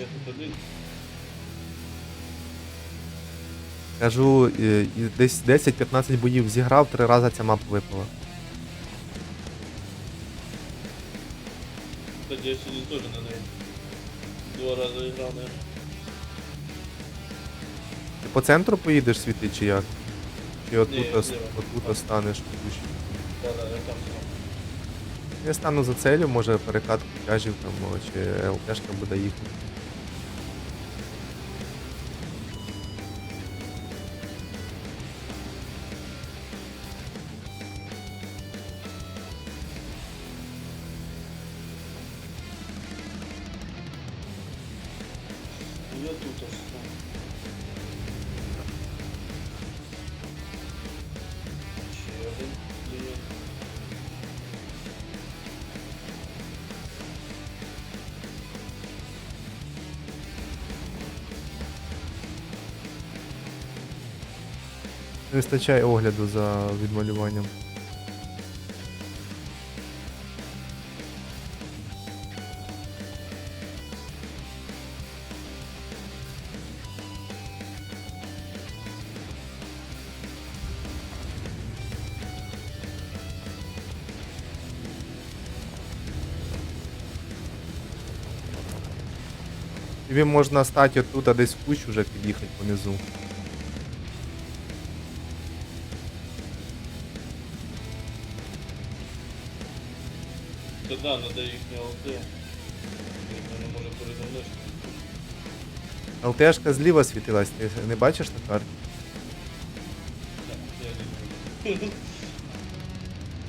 Я тут один. Кажу, е, і десь 10-15 боїв зіграв, три рази ця мапа випала. Кстати, я сьогодні теж на неї. Два рази грав, наверное. Ти по центру поїдеш світи чи як? Чи отут, ос- зліва. отут останеш кущі? Да, да, я там сам. Я стану за целью, може перекатку тяжів там, о, чи ЛТшка буде їхати. Не вистачає огляду за відмалюванням. Тобі можна стати отут, а десь в кущ уже під'їхати понизу. Та да, надо їхнє ЛТ. Не може мною. ЛТшка зліва світилась, ти не бачиш на карті? Так, я не знаю.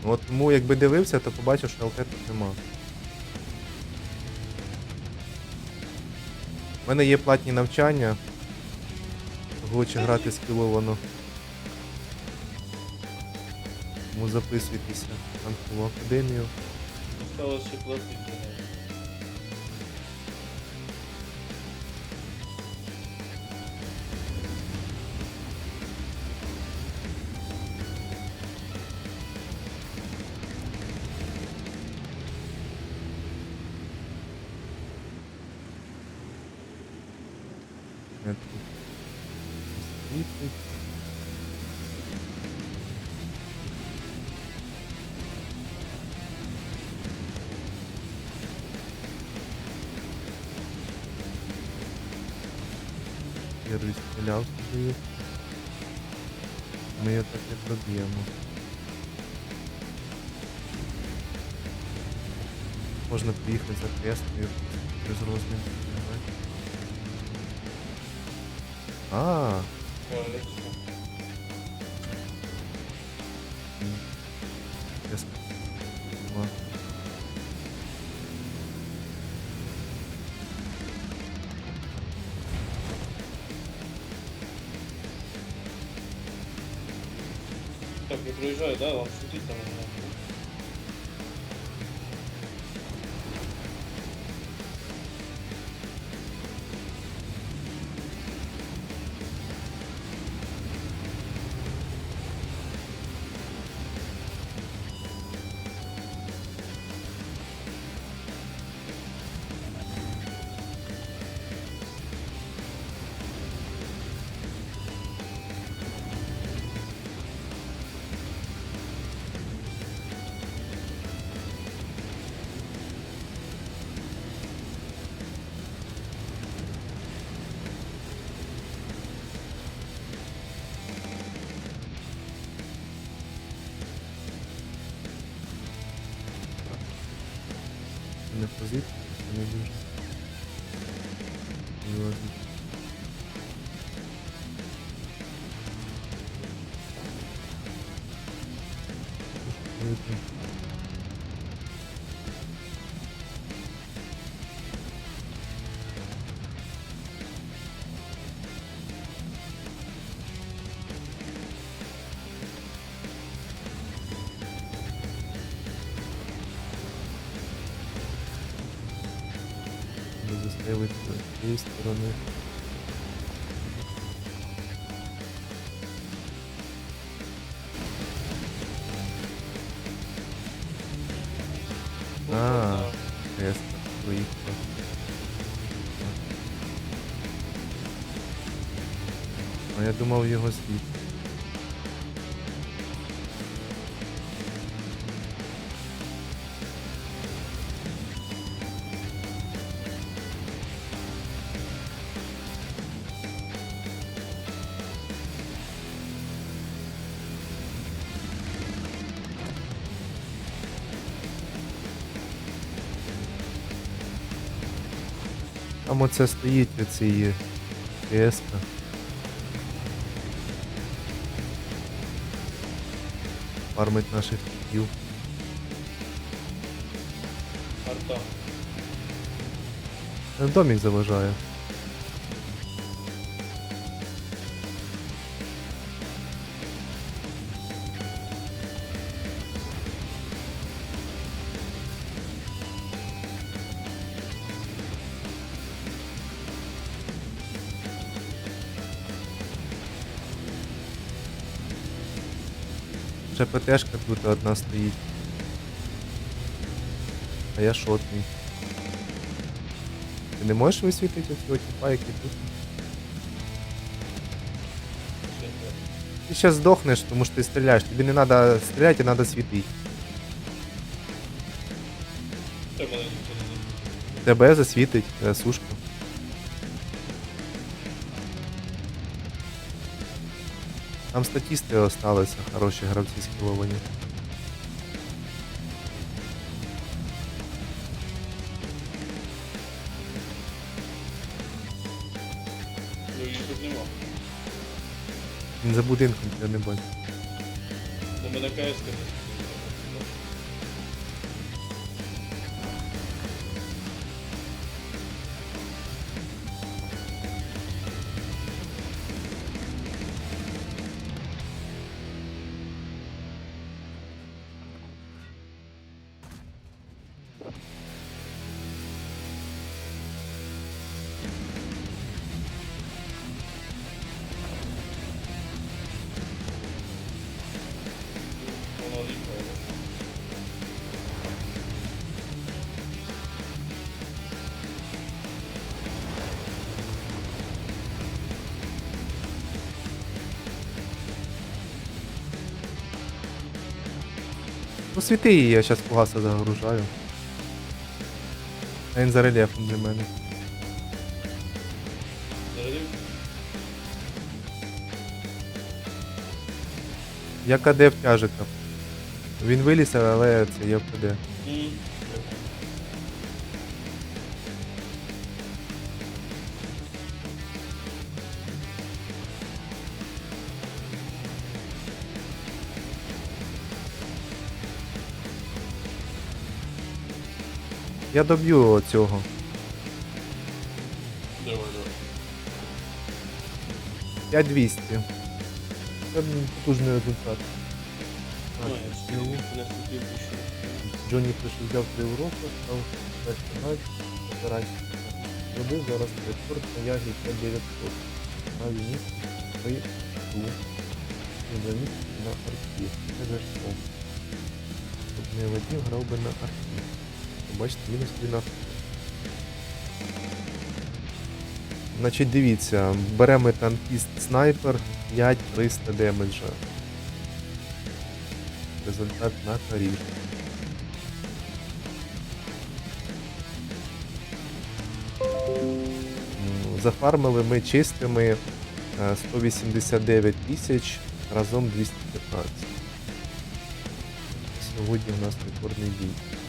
Ну, От тому якби дивився, то побачив, що ЛТ тут нема. У мене є платні навчання. Хоче грати скіловано. Тому записуйтеся в академію. Осталось ще платити. за неї. Світить. Стріляв туди. Ми його так не доб'ємо. Можна приїхати за крестою без розміру. А, -а, крест. Не проїжджаю, да? Вам шутить там у мене. Не позиція, не дуже. Ладно. Видно. Надо застрелить з цієї сторони. А, крест поїхав. Ну я думав його слід. Там оце стоїть оці КС. Фармить наших. Е, Домік заважає. Ще ПТшка тут одна стоїть. А я шотний. Ти не можеш висвітлити цього тіпа, який тут? Ти зараз здохнеш, тому що ти стріляєш. Тобі не треба стріляти, а треба світити. Тебе засвітить е, сушка. Там статісти осталися, хороші гравці скіловані. Ну її тут нема. Він за будинком я не бачить. Ну мене КС Ну світи її, я зараз пугаса загружаю. А він за рельєфом для мене. Я КД в тяжика. Він виліз, але це є в КД. Я доб'ю цього. Давай, давай. 5200. Це м, потужний результат. Ну, я не. Джонні пише, взяв три уроки, став перший операцію. Зробив зараз рекорд на ягі 5900. На місці при ту. І за місце на арті. Це зайшов. Щоб не водів, грав би на арті. Бачите, мінус 12. Значить, дивіться, беремо танкіст снайпер 5300 демеджа. Результат на карі. Зафармили ми чистими е, 189 тисяч разом 215. Сьогодні у нас рекордний бій.